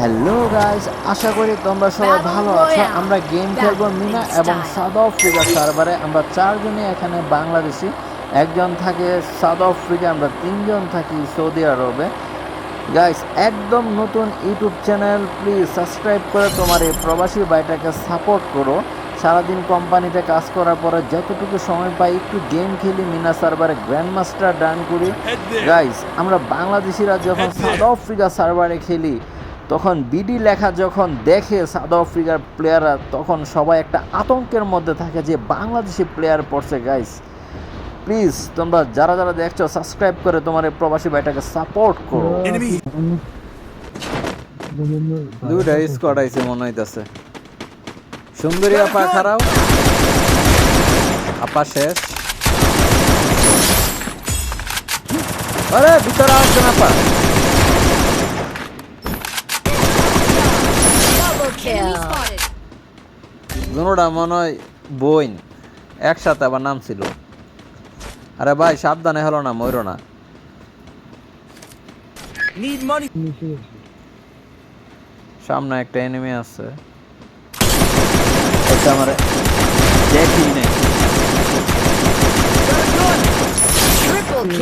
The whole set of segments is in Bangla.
হ্যালো গাইস আশা করি তোমরা সবাই ভালো আছো। আমরা গেম খেলব মিনা এবং সাউথ আফ্রিকা সার্ভারে আমরা চারজনই এখানে বাংলাদেশি। একজন থাকে সাউথ আফ্রিকা আমরা তিনজন থাকি সৌদি আরবে গাইস একদম নতুন ইউটিউব চ্যানেল প্লিজ সাবস্ক্রাইব করে তোমার এই প্রবাসী ভাইটাকে সাপোর্ট করো। সারাদিন কোম্পানিতে কাজ করার পরে যতটুকু সময় পাই একটু গেম খেলি মিনা সার্ভারে গ্র্যান্ড মাস্টার ডান করি গাইস আমরা বাংলাদেশিরা যখন সাউথ আফ্রিকা সার্ভারে খেলি তখন বিডি লেখা যখন দেখে সাউথ আফ্রিকার প্লেয়াররা তখন সবাই একটা আতঙ্কের মধ্যে থাকে যে বাংলাদেশি প্লেয়ার পড়ছে গাইস প্লিজ তোমরা যারা যারা দেখছ সাবস্ক্রাইব করে তোমার এই প্রবাসী ভাইটাকে সাপোর্ট করো। দুইটা স্কোয়াড আইছে মনে হইতাছে। সুন্দরী আপা খারাও। আপা শেষ। আরে ভিতরে আসছেন আপা। দুটা মনে হয় বইন। একসাথে আবার নাম ছিল আরে ভাই সাবধানে হলো না ময়ূর না। সামনে একটা এনিমি আছে। এটা আমার দেখি নেই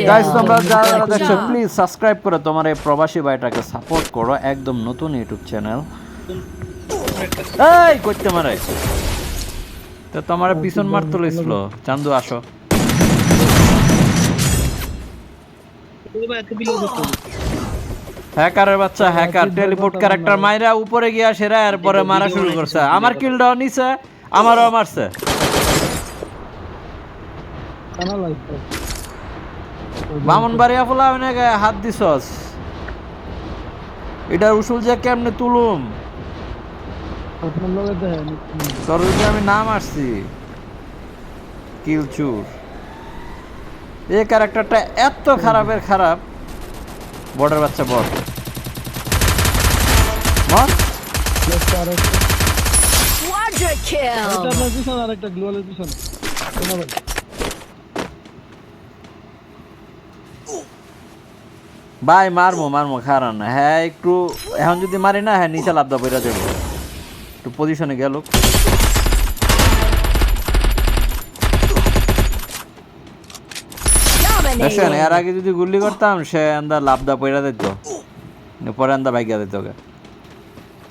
গাইস তোমরা যারা যারা দেখছ প্লিজ সাবস্ক্রাইব করে তোমার এই প্রবাসী ভাইটাকে সাপোর্ট করো একদম নতুন ইউটিউব চ্যানেল এই, করতে মারে তো তোমার পিছন চান্দু, আসো। হ্যাকারের বাচ্চা, হ্যাকার, টেলিপোর্ট ক্যারেক্টার মাইরা উপরে গিয়া সেরা, এরপরে মারা শুরু করছে। আমার কিলটাও নিছে, আমারও মারছে। বামন বাড়িয়া ফুলা হাত দিছস। এটার উসুল যে কেমনে তুলুম? তোর আমি নাম আসছি। কিলচুর। এই ক্যারেক্টারটা এত খারাপের খারাপ। বর্ডার বাচ্চা মর. ভাই মারমো মারমো খারাপ না। হ্যাঁ একটু এখন যদি মারি না হ্যাঁ নিচে লাভদা বইরা যাব। একটু পজিশনে গেল। এর আগে যদি গুলি করতাম, সে আন্দা লাভদা পয়রা দিত। পরে আন্দা বাইকিয়া দিত ওকে।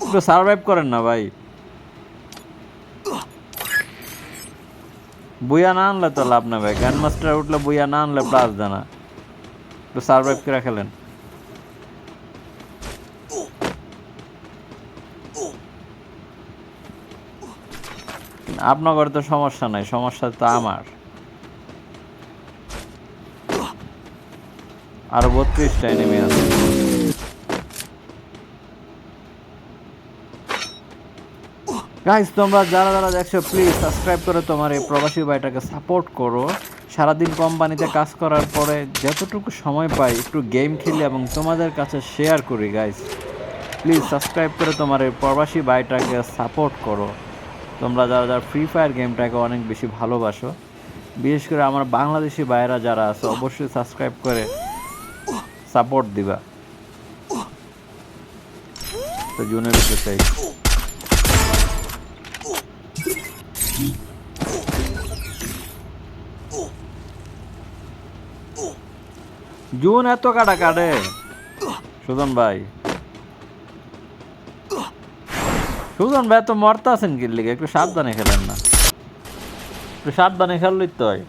একটু সার্ভাইভ করেন না ভাই। বুয়া না আনলে তো লাভ না ভাই। গ্র্যান্ড মাস্টার উঠলে বুয়া না আনলে প্লাস দেনা। একটু সার্ভাইভ করে খেলেন। আপনার তো সমস্যা নাই, সমস্যা তো আমার। আরও বত্রিশটা এনিমি আছে। গাইস তোমরা যারা যারা দেখছ প্লিজ সাবস্ক্রাইব করে তোমার এই প্রবাসী ভাইটাকে সাপোর্ট করো। সারাদিন কোম্পানিতে কাজ করার পরে যতটুকু সময় পাই, একটু গেম খেলি এবং তোমাদের কাছে শেয়ার করি গাইস প্লিজ সাবস্ক্রাইব করে তোমার এই প্রবাসী ভাইটাকে সাপোর্ট করো। তোমরা যারা যারা ফ্রি ফায়ার গেমটাকে অনেক বেশি ভালোবাসো, বিশেষ করে আমার বাংলাদেশি ভাইয়েরা যারা আছে, অবশ্যই সাবস্ক্রাইব করে সাপোর্ট দিবা। তো জুনের চাই জুন এত কাটা কাটে সুজন ভাই। সুজন ভাই তো মরতে আছেন কি লিগে? একটু সাবধানে খেলেন না। একটু সাবধানে খেললেই তো হয়.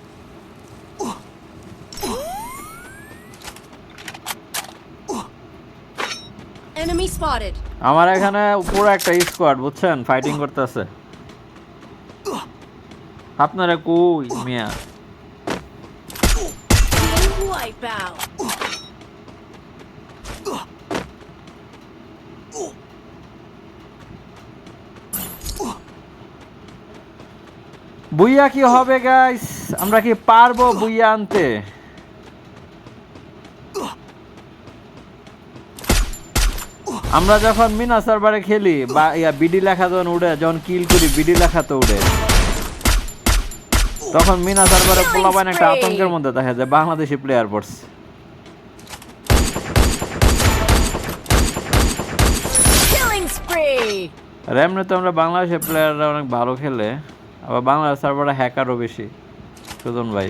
আমার এখানে পুরো একটা স্কোয়াড বুঝছেন? ফাইটিং করতেছে। আপনারা কই মিয়া? Team wipeout. বুইয়া কি হবে গাইস আমরা কি পারব বুইয়া আনতে? আমরা যখন মিনা সার্ভারে খেলি বা ইয়া বিডি লেখা যখন উড়ে যখন কিল করি বিডি লেখা তো উড়ে। তখন মিনা সার্ভারে পোলাপান একটা আতঙ্কের মধ্যে দেখা যায় বাংলাদেশি প্লেয়ার পড়ছে আর তো আমরা বাংলাদেশের প্লেয়াররা অনেক ভালো খেলে। আবার বাংলাদেশ সার্ভারে হ্যাকারও বেশি। সুজন ভাই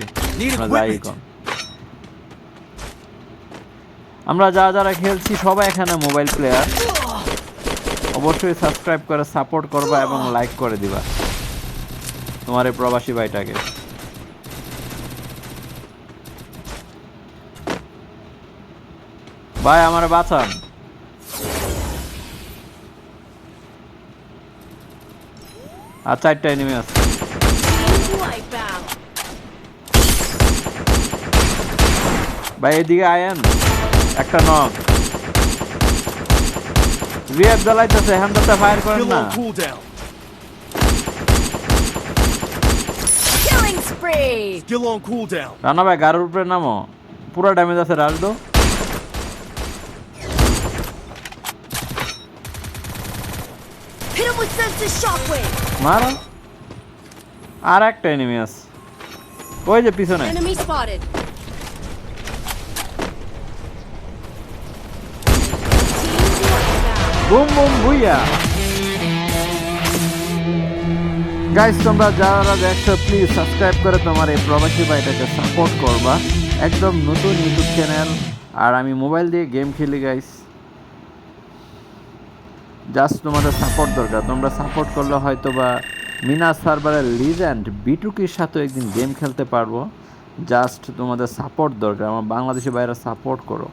আমরা যাই কম আমরা যারা যারা খেলছি সবাই এখানে মোবাইল প্লেয়ার অবশ্যই সাবস্ক্রাইব করে সাপোর্ট করবা এবং লাইক করে দিবা। তোমার এই প্রবাসী ভাইটাকে। ভাই আমার বাঁচান। আর চারটা এনিমি আছে. ভাই এদিকে আয়েন একটা নক রিয়াব জ্বালাইতেছে হ্যান্ডাতে ফায়ার করেন না on cooldown. Killing spree. Still on cooldown. Rana ভাই গাড়ির উপরে নামো পুরো ড্যামেজ আছে রাজদো Hit him with senses shockwave. মারো আর একটা এনিমি আছে। ওই যে পিছনে. বুম বুম ভুইয়া গাইস তোমরা যারা দেখছ প্লিজ সাবস্ক্রাইব করে তোমার এই প্রবাসী ভাইটাকে সাপোর্ট করবা। একদম নতুন ইউটিউব চ্যানেল আর আমি মোবাইল দিয়ে গেম খেলি গাইস জাস্ট তোমাদের সাপোর্ট দরকার। তোমরা সাপোর্ট করলে হয়তো বা মিনা সার্ভারের লিজেন্ড বিটুকির সাথে একদিন গেম খেলতে পারব। জাস্ট তোমাদের সাপোর্ট দরকার, আমার বাংলাদেশি বাইরে সাপোর্ট করো।